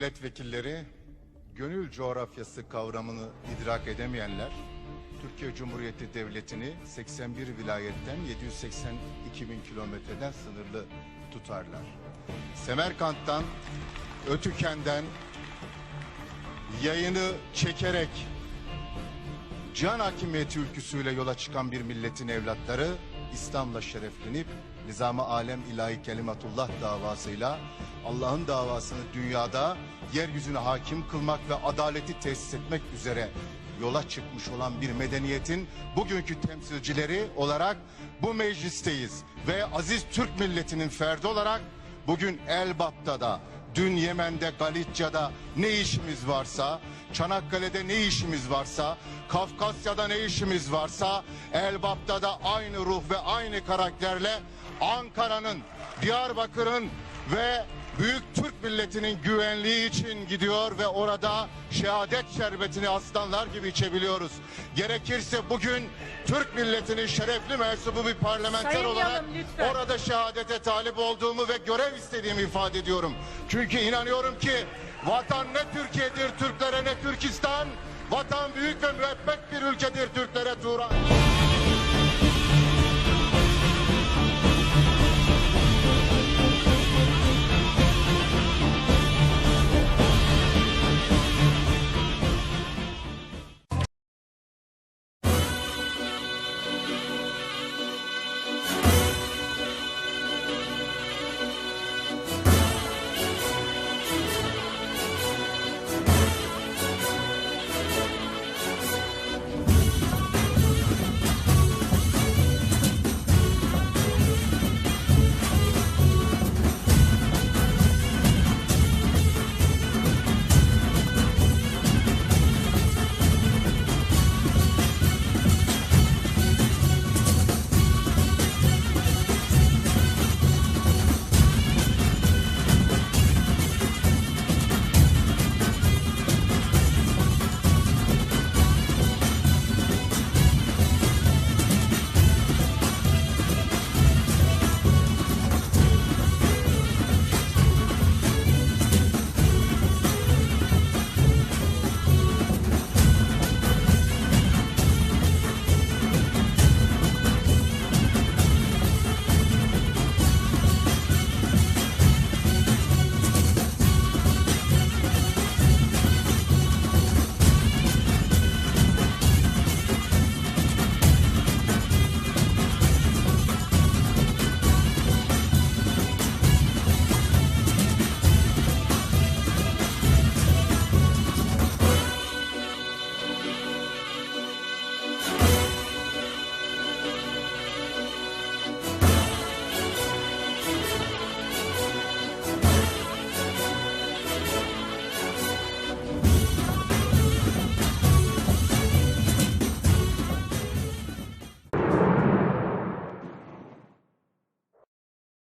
Milletvekilleri, gönül coğrafyası kavramını idrak edemeyenler, Türkiye Cumhuriyeti Devleti'ni 81 vilayetten 782 bin kilometreden sınırlı tutarlar. Semerkant'tan, Ötüken'den yayını çekerek can hakimiyeti ülküsüyle yola çıkan bir milletin evlatları İslam'la şereflenip nizam-ı alem ilahi kelimatullah davasıyla Allah'ın davasını dünyada yeryüzüne hakim kılmak ve adaleti tesis etmek üzere yola çıkmış olan bir medeniyetin bugünkü temsilcileri olarak bu meclisteyiz. Ve aziz Türk milletinin ferdi olarak bugün Elbap'ta da dün Yemen'de, Galicia'da ne işimiz varsa, Çanakkale'de ne işimiz varsa, Kafkasya'da ne işimiz varsa, Elbap'ta da aynı ruh ve aynı karakterle Ankara'nın, Diyarbakır'ın ve Büyük Türk milletinin güvenliği için gidiyor ve orada şehadet şerbetini aslanlar gibi içebiliyoruz. Gerekirse bugün Türk milletinin şerefli mensubu bir parlamenter Sayın olarak lütfen. orada şehadete talip olduğumu ve görev istediğimi ifade ediyorum. Çünkü inanıyorum ki vatan ne Türkiye'dir Türklere ne Türkistan. Vatan büyük ve müebbet bir ülkedir.